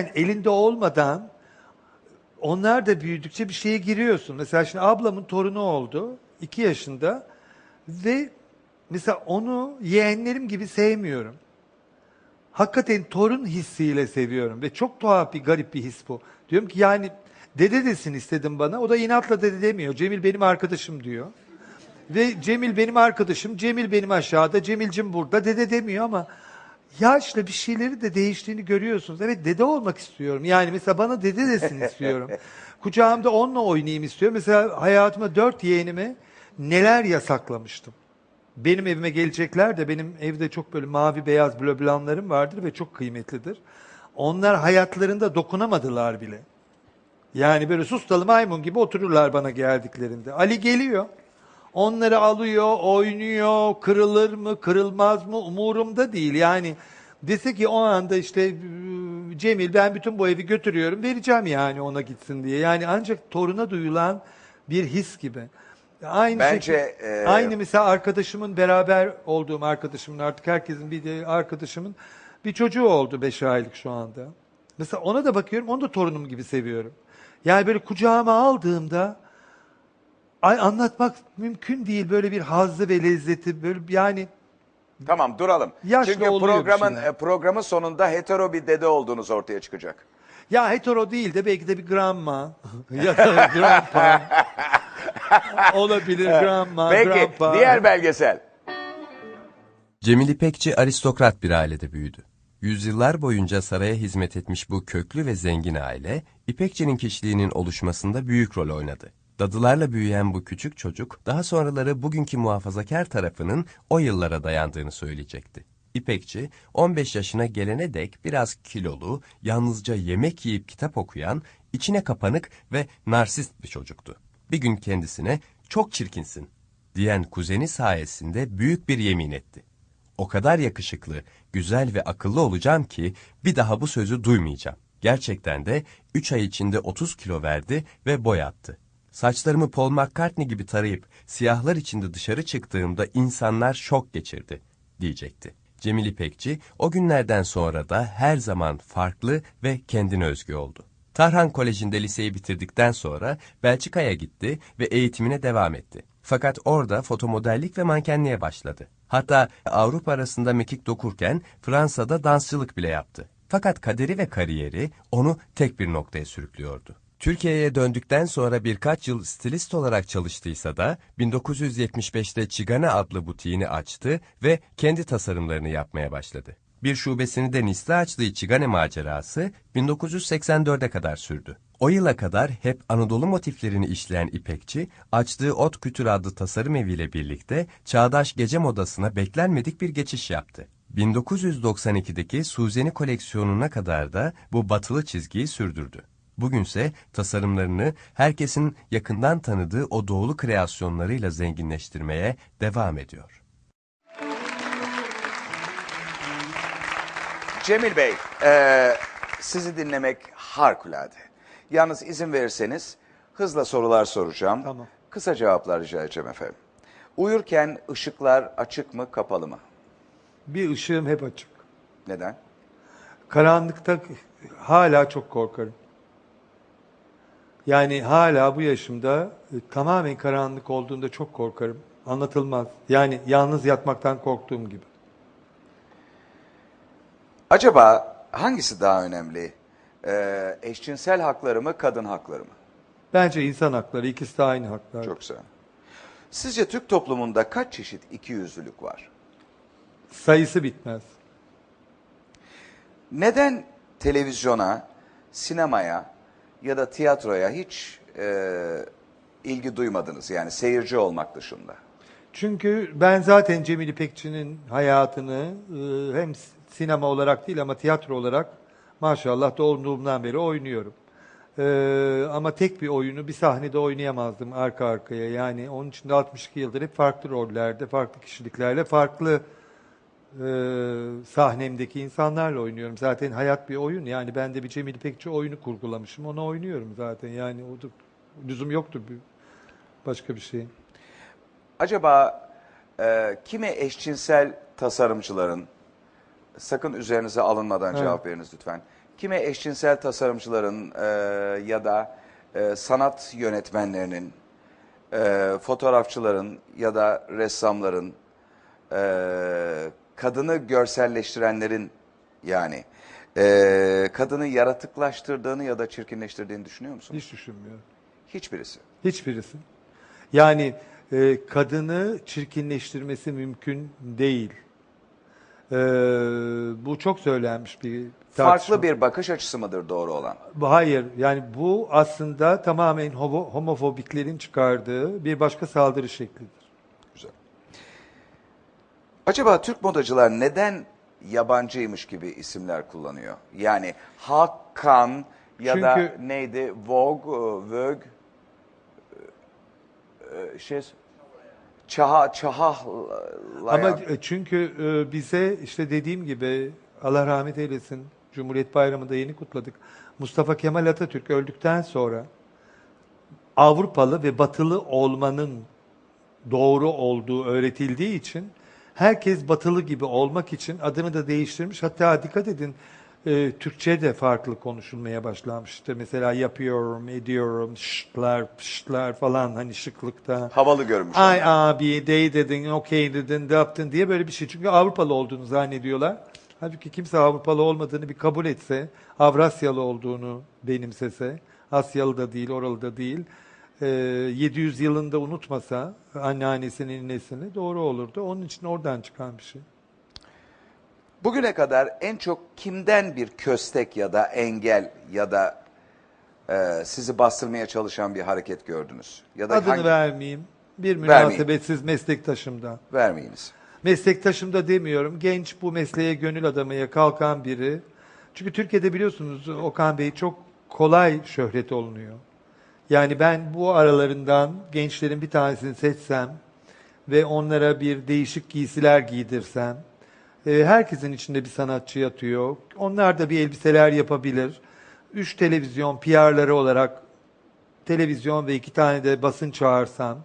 Yani elinde olmadan onlar da büyüdükçe bir şeye giriyorsun. Mesela şimdi ablamın torunu oldu. iki yaşında. Ve mesela onu yeğenlerim gibi sevmiyorum. Hakikaten torun hissiyle seviyorum. Ve çok tuhaf bir garip bir his bu. Diyorum ki yani dede desin istedim bana. O da inatla dede demiyor. Cemil benim arkadaşım diyor. Ve Cemil benim arkadaşım, Cemil benim aşağıda, Cemilcim burada, dede demiyor ama yaşla bir şeyleri de değiştiğini görüyorsunuz. Evet dede olmak istiyorum. Yani mesela bana dede desin istiyorum. Kucağımda onunla oynayayım istiyorum. Mesela hayatıma dört yeğenime neler yasaklamıştım. Benim evime gelecekler de benim evde çok böyle mavi beyaz bloblanlarım vardır ve çok kıymetlidir. Onlar hayatlarında dokunamadılar bile. Yani böyle sustalı maymun gibi otururlar bana geldiklerinde. Ali geliyor. Onları alıyor, oynuyor, kırılır mı, kırılmaz mı umurumda değil. Yani dese ki o anda işte e, Cemil ben bütün bu evi götürüyorum, vereceğim yani ona gitsin diye. Yani ancak toruna duyulan bir his gibi. Aynı Bence, şekilde- e, aynı mesela arkadaşımın beraber olduğum arkadaşımın artık herkesin bir de arkadaşımın bir çocuğu oldu 5 aylık şu anda. Mesela ona da bakıyorum, onu da torunum gibi seviyorum. Yani böyle kucağıma aldığımda anlatmak mümkün değil böyle bir hazzı ve lezzeti böyle yani Tamam duralım. Yaşlı Çünkü oluyor bir programın şeyler. e, programın sonunda hetero bir dede olduğunuz ortaya çıkacak. ya hetero değil de belki de bir grandma ya da grandpa olabilir grandma, Peki grandpa. diğer belgesel. Cemil İpekçi aristokrat bir ailede büyüdü. Yüzyıllar boyunca saraya hizmet etmiş bu köklü ve zengin aile, İpekçi'nin kişiliğinin oluşmasında büyük rol oynadı. Dadılarla büyüyen bu küçük çocuk, daha sonraları bugünkü muhafazakar tarafının o yıllara dayandığını söyleyecekti. İpekçi, 15 yaşına gelene dek biraz kilolu, yalnızca yemek yiyip kitap okuyan, içine kapanık ve narsist bir çocuktu. Bir gün kendisine, çok çirkinsin, diyen kuzeni sayesinde büyük bir yemin etti. O kadar yakışıklı, güzel ve akıllı olacağım ki bir daha bu sözü duymayacağım. Gerçekten de 3 ay içinde 30 kilo verdi ve boy attı. Saçlarımı Paul McCartney gibi tarayıp siyahlar içinde dışarı çıktığımda insanlar şok geçirdi, diyecekti. Cemil İpekçi o günlerden sonra da her zaman farklı ve kendine özgü oldu. Tarhan Koleji'nde liseyi bitirdikten sonra Belçika'ya gitti ve eğitimine devam etti. Fakat orada fotomodellik ve mankenliğe başladı. Hatta Avrupa arasında mekik dokurken Fransa'da dansçılık bile yaptı. Fakat kaderi ve kariyeri onu tek bir noktaya sürüklüyordu. Türkiye'ye döndükten sonra birkaç yıl stilist olarak çalıştıysa da 1975'te Çigana adlı butiğini açtı ve kendi tasarımlarını yapmaya başladı. Bir şubesini de Nice'de açtığı Çigane macerası 1984'e kadar sürdü. O yıla kadar hep Anadolu motiflerini işleyen İpekçi, açtığı Ot Kütür adlı tasarım eviyle birlikte çağdaş gece modasına beklenmedik bir geçiş yaptı. 1992'deki Suzeni koleksiyonuna kadar da bu batılı çizgiyi sürdürdü. Bugünse tasarımlarını herkesin yakından tanıdığı o doğulu kreasyonlarıyla zenginleştirmeye devam ediyor. Cemil Bey, e, sizi dinlemek harikulade. Yalnız izin verirseniz hızla sorular soracağım. Tamam. Kısa cevaplar rica edeceğim efendim. Uyurken ışıklar açık mı kapalı mı? Bir ışığım hep açık. Neden? Karanlıkta hala çok korkarım. Yani hala bu yaşımda e, tamamen karanlık olduğunda çok korkarım. Anlatılmaz. Yani yalnız yatmaktan korktuğum gibi. Acaba hangisi daha önemli? E, eşcinsel hakları mı kadın hakları mı? Bence insan hakları ikisi de aynı haklar. Çok güzel. Sizce Türk toplumunda kaç çeşit ikiyüzlülük var? Sayısı bitmez. Neden televizyona, sinemaya ya da tiyatroya hiç e, ilgi duymadınız? Yani seyirci olmak dışında. Çünkü ben zaten Cemil İpekçi'nin hayatını e, hem sinema olarak değil ama tiyatro olarak maşallah doğduğumdan beri oynuyorum. E, ama tek bir oyunu bir sahnede oynayamazdım arka arkaya. Yani onun için de 62 yıldır hep farklı rollerde, farklı kişiliklerle, farklı e, sahnemdeki insanlarla oynuyorum. Zaten hayat bir oyun. Yani ben de bir Cemil İpekçi oyunu kurgulamışım. Onu oynuyorum zaten. Yani o da lüzum yoktu bir, başka bir şey. Acaba e, kimi eşcinsel tasarımcıların, sakın üzerinize alınmadan Evet. cevap veriniz lütfen. kimi eşcinsel tasarımcıların e, ya da e, sanat yönetmenlerinin, e, fotoğrafçıların ya da ressamların, e, kadını görselleştirenlerin yani e, kadını yaratıklaştırdığını ya da çirkinleştirdiğini düşünüyor musun? Hiç düşünmüyorum. Hiçbirisi. Hiçbirisi. Yani e, kadını çirkinleştirmesi mümkün değil. E, bu çok söylenmiş bir tartışma. Farklı bir bakış açısı mıdır doğru olan? Hayır, yani bu aslında tamamen homo- homofobiklerin çıkardığı bir başka saldırı şeklidir. Acaba Türk modacılar neden yabancıymış gibi isimler kullanıyor? Yani Hakan ya da Çünkü- neydi? Vogue, e, Vogue, e, şey, Çaha, Çahahlayan. Ama e, çünkü e, bize işte dediğim gibi Allah rahmet eylesin Cumhuriyet Bayramı'nda yeni kutladık. Mustafa Kemal Atatürk öldükten sonra Avrupalı ve Batılı olmanın doğru olduğu öğretildiği için herkes Batılı gibi olmak için adını da değiştirmiş. Hatta dikkat edin e, Türkçe de farklı konuşulmaya başlamış. İşte mesela yapıyorum, ediyorum, şıklar, pışlar falan hani şıklıkta. Havalı görünmüş. Ay abi, dey dedin, okey dedin, ne yaptın diye böyle bir şey. Çünkü Avrupalı olduğunu zannediyorlar. Halbuki kimse Avrupalı olmadığını bir kabul etse, Avrasyalı olduğunu benimsese, Asyalı da değil, oralı da değil, e, 700 yılında unutmasa anneannesinin nesini doğru olurdu. Onun için oradan çıkan bir şey. Bugüne kadar en çok kimden bir köstek ya da engel ya da e, sizi bastırmaya çalışan bir hareket gördünüz? Ya da Adını hangi- vermeyeyim. Bir münasebetsiz meslektaşımdan. vermeyiniz. Meslektaşım da demiyorum. Genç bu mesleğe gönül adamaya kalkan biri. Çünkü Türkiye'de biliyorsunuz Okan Bey çok kolay şöhret olunuyor. Yani ben bu aralarından gençlerin bir tanesini seçsem ve onlara bir değişik giysiler giydirsem, e, herkesin içinde bir sanatçı yatıyor. Onlar da bir elbiseler yapabilir. Üç televizyon PR'ları olarak televizyon ve iki tane de basın çağırsam,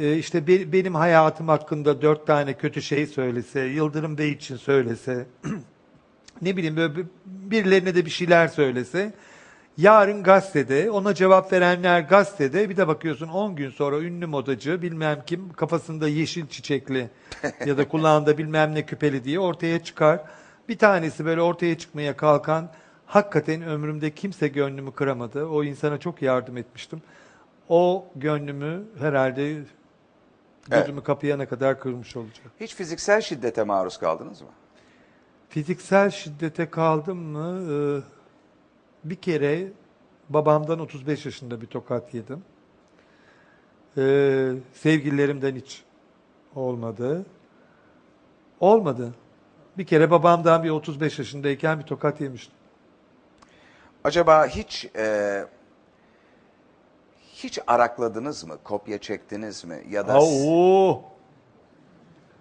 e, işte be- benim hayatım hakkında dört tane kötü şey söylese, Yıldırım Bey için söylese, ne bileyim böyle bir- birilerine de bir şeyler söylese, yarın gazetede, ona cevap verenler gazetede, bir de bakıyorsun 10 gün sonra ünlü modacı bilmem kim kafasında yeşil çiçekli ya da kulağında bilmem ne küpeli diye ortaya çıkar. Bir tanesi böyle ortaya çıkmaya kalkan, hakikaten ömrümde kimse gönlümü kıramadı. O insana çok yardım etmiştim. O gönlümü herhalde gözümü kapayana kadar kırmış olacak. Hiç fiziksel şiddete maruz kaldınız mı? Fiziksel şiddete kaldım mı? Ee, Bir kere babamdan 35 yaşında bir tokat yedim. Ee, sevgililerimden hiç olmadı. Olmadı. Bir kere babamdan bir 35 yaşındayken bir tokat yemiştim. Acaba hiç e, hiç arakladınız mı? Kopya çektiniz mi? Ya da Aa, oo,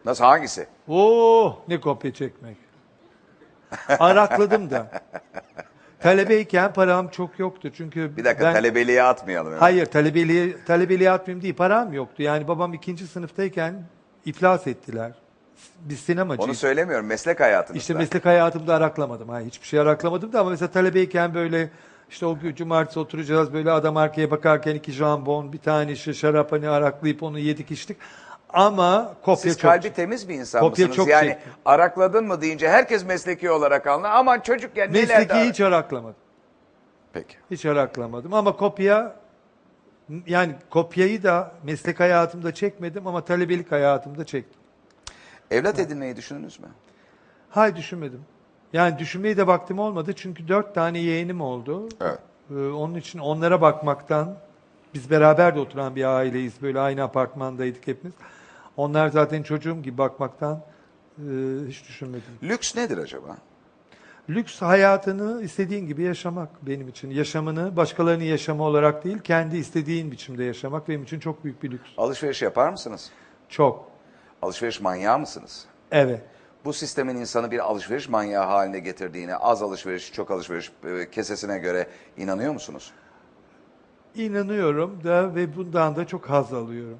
nasıl hangisi? oo, ne kopya çekmek. Arakladım da. Talebeyken param çok yoktu çünkü Bir dakika ben- talebeliğe atmayalım. hemen. Hayır talebeliğe, talebeliğe atmayayım değil param yoktu. Yani babam ikinci sınıftayken iflas ettiler. Biz sinemacıyız. Onu söylemiyorum meslek hayatınızda. İşte meslek hayatımda araklamadım. Hayır, hiçbir şey araklamadım da ama mesela talebeyken böyle işte o cumartesi oturacağız böyle adam arkaya bakarken iki jambon bir tane şişe şarap hani araklayıp onu yedik içtik. Ama kopya Siz çok kalbi temiz bir insan Kopya mısınız? çok yani çektim. arakladın mı deyince herkes mesleki olarak anlar. Aman çocuk ya neler Mesleki hiç araklamadım. Peki. Hiç araklamadım ama kopya yani kopyayı da meslek hayatımda çekmedim ama talebelik hayatımda çektim. Evlat edinmeyi düşündünüz mü? Hayır düşünmedim. Yani düşünmeye de vaktim olmadı çünkü dört tane yeğenim oldu. Evet. Ee, onun için onlara bakmaktan, biz beraber de oturan bir aileyiz, böyle aynı apartmandaydık hepimiz. Onlar zaten çocuğum gibi bakmaktan e, hiç düşünmedim. Lüks nedir acaba? Lüks hayatını istediğin gibi yaşamak benim için. Yaşamını başkalarının yaşamı olarak değil, kendi istediğin biçimde yaşamak benim için çok büyük bir lüks. Alışveriş yapar mısınız? Çok. Alışveriş manyağı mısınız? Evet. Bu sistemin insanı bir alışveriş manyağı haline getirdiğine, az alışveriş, çok alışveriş e, kesesine göre inanıyor musunuz? İnanıyorum da ve bundan da çok haz alıyorum.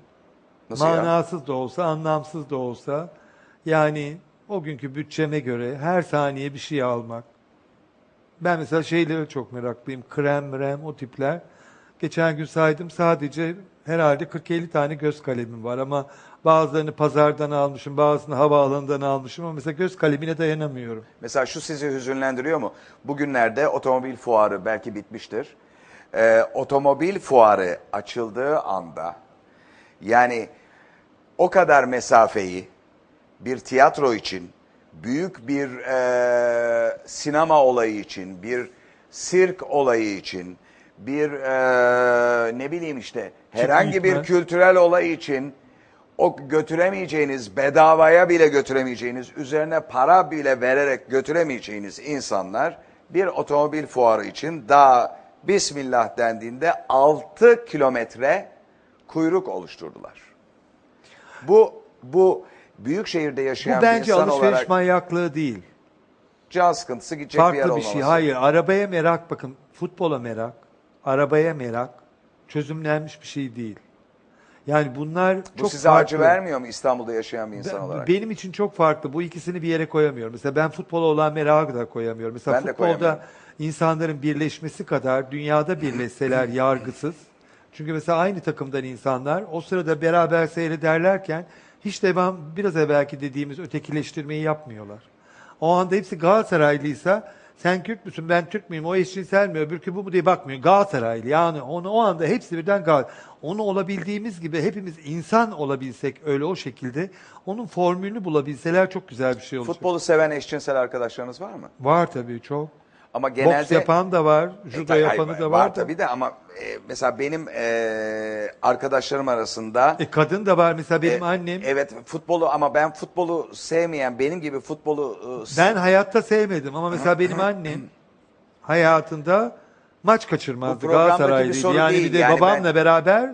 Nasıl ya? Manasız da olsa, anlamsız da olsa yani o günkü bütçeme göre her saniye bir şey almak Ben mesela şeylere çok meraklıyım. Krem, mrem o tipler. Geçen gün saydım sadece herhalde 40-50 tane göz kalemim var ama bazılarını pazardan almışım, bazısını havaalanından almışım ama mesela göz kalemine dayanamıyorum. Mesela şu sizi hüzünlendiriyor mu? Bugünlerde otomobil fuarı belki bitmiştir. Ee, otomobil fuarı açıldığı anda yani o kadar mesafeyi bir tiyatro için, büyük bir e, sinema olayı için, bir sirk olayı için, bir e, ne bileyim işte herhangi bir kültürel olay için o götüremeyeceğiniz, bedavaya bile götüremeyeceğiniz, üzerine para bile vererek götüremeyeceğiniz insanlar bir otomobil fuarı için daha Bismillah dendiğinde 6 kilometre kuyruk oluşturdular. Bu bu büyük şehirde yaşayan Bu bir bence insan alışveriş olarak manyaklığı değil. can sıkıntısı gidecek bir yer Farklı bir olmaması. şey. Hayır, arabaya merak bakın. Futbola merak, arabaya merak çözümlenmiş bir şey değil. Yani bunlar Bu çok size farklı. acı vermiyor mu İstanbul'da yaşayan bir insan Ben- olarak? Benim için çok farklı. Bu ikisini bir yere koyamıyorum. Mesela ben futbola olan merakı da koyamıyorum. Mesela Ben de futbolda koyamıyorum. insanların birleşmesi kadar dünyada birleşseler yargısız. Çünkü mesela aynı takımdan insanlar o sırada beraber seyrederlerken hiç devam biraz evvelki dediğimiz ötekileştirmeyi yapmıyorlar. O anda hepsi Galatasaraylıysa sen Kürt müsün ben Türk müyüm o eşcinsel mi öbürkü bu mu diye bakmıyor. Galatasaraylı yani onu o anda hepsi birden Gal onu olabildiğimiz gibi hepimiz insan olabilsek öyle o şekilde onun formülünü bulabilseler çok güzel bir şey olacak. Futbolu seven eşcinsel arkadaşlarınız var mı? Var tabii çok. Ama genelde Boks yapan da var, E, judo tabii, yapanı hayır, da var. var. tabii de ama e, mesela benim e, arkadaşlarım arasında E, kadın da var mesela benim e, annem. evet futbolu ama ben futbolu sevmeyen benim gibi futbolu e, Ben hayatta sevmedim ama mesela benim annem hayatında maç kaçırmazdı bir Galatasaraylıydı. Yani değil. bir de Yani babamla ben- beraber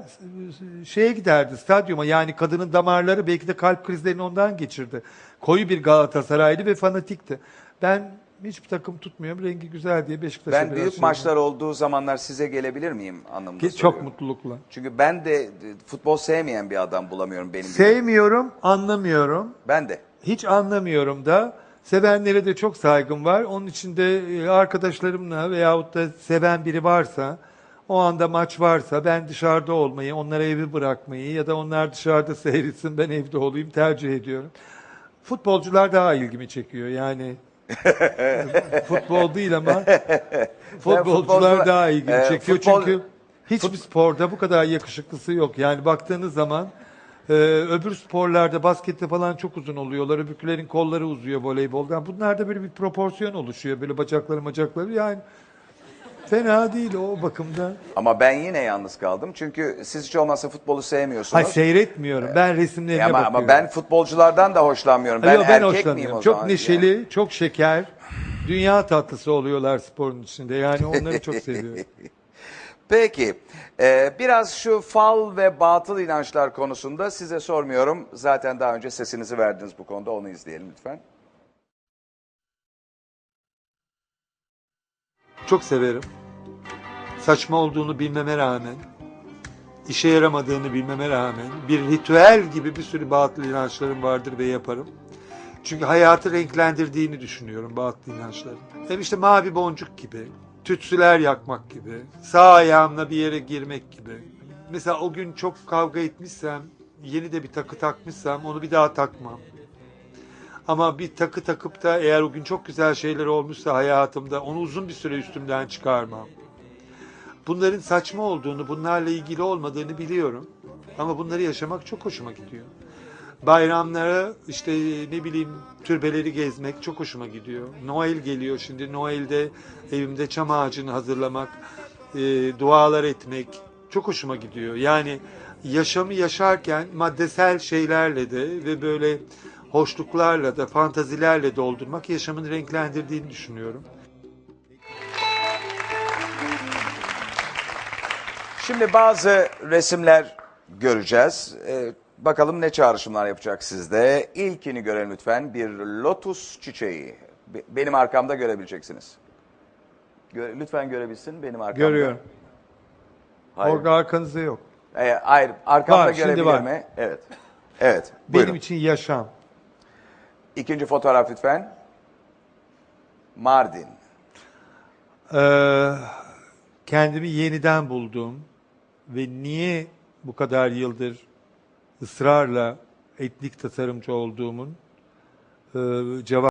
e, şeye giderdi stadyuma. Yani kadının damarları belki de kalp krizlerini ondan geçirdi. Koyu bir Galatasaraylı ve fanatikti. Ben hiçbir takım tutmuyorum. Rengi güzel diye Beşiktaş'a ben biraz büyük şey maçlar olduğu zamanlar size gelebilir miyim anlamında Ge- Çok mutlulukla. Çünkü ben de futbol sevmeyen bir adam bulamıyorum benim gibi. Sevmiyorum, anlamıyorum. Ben de. Hiç anlamıyorum da. Sevenlere de çok saygım var. Onun için de e, arkadaşlarımla veyahut da seven biri varsa, o anda maç varsa ben dışarıda olmayı, onlara evi bırakmayı ya da onlar dışarıda seyretsin ben evde olayım tercih ediyorum. Futbolcular daha ilgimi çekiyor yani. futbol değil ama futbolcular daha ilgimi e, çekiyor futbol- çünkü hiçbir sporda bu kadar yakışıklısı yok. Yani baktığınız zaman e, öbür sporlarda baskette falan çok uzun oluyorlar. Öbürkülerin kolları uzuyor voleybolda. Yani bunlarda böyle bir proporsiyon oluşuyor. Böyle bacakları bacakları yani fena değil o bakımdan. Ama ben yine yalnız kaldım. Çünkü siz hiç olmazsa futbolu sevmiyorsunuz. Hayır seyretmiyorum. Ben resimlerine ama, bakıyorum. ama ben futbolculardan da hoşlanmıyorum. Ben, Yok, ben erkek miyim hoşlanıyorum. o Çok zaman? neşeli, çok şeker. Dünya tatlısı oluyorlar sporun içinde. Yani onları çok seviyorum. Peki, e, biraz şu fal ve batıl inançlar konusunda size sormuyorum. Zaten daha önce sesinizi verdiniz bu konuda, onu izleyelim lütfen. Çok severim. Saçma olduğunu bilmeme rağmen, işe yaramadığını bilmeme rağmen bir ritüel gibi bir sürü batıl inançlarım vardır ve yaparım. Çünkü hayatı renklendirdiğini düşünüyorum batıl inançların. Hem işte mavi boncuk gibi, tütsüler yakmak gibi, sağ ayağımla bir yere girmek gibi. Mesela o gün çok kavga etmişsem, yeni de bir takı takmışsam onu bir daha takmam. Ama bir takı takıp da eğer o gün çok güzel şeyler olmuşsa hayatımda onu uzun bir süre üstümden çıkarmam. Bunların saçma olduğunu, bunlarla ilgili olmadığını biliyorum. Ama bunları yaşamak çok hoşuma gidiyor. Bayramlara işte ne bileyim türbeleri gezmek çok hoşuma gidiyor. Noel geliyor şimdi. Noel'de evimde çam ağacını hazırlamak, e, dualar etmek çok hoşuma gidiyor. Yani yaşamı yaşarken maddesel şeylerle de ve böyle hoşluklarla da fantazilerle doldurmak yaşamın renklendirdiğini düşünüyorum. Şimdi bazı resimler göreceğiz. E, bakalım ne çağrışımlar yapacak sizde. İlkini görelim lütfen. Bir lotus çiçeği. Be- Benim arkamda görebileceksiniz. Gö- lütfen görebilsin benim arkamda. Görüyorum. Hayır. Orada arkanızda yok. E, hayır, arkamda Var, şimdi görebilir var. mi? Evet. Evet, buyurun. Benim için yaşam. İkinci fotoğraf lütfen. Mardin. Ee, kendimi yeniden buldum ve niye bu kadar yıldır ısrarla etnik tasarımcı olduğumun e, cevap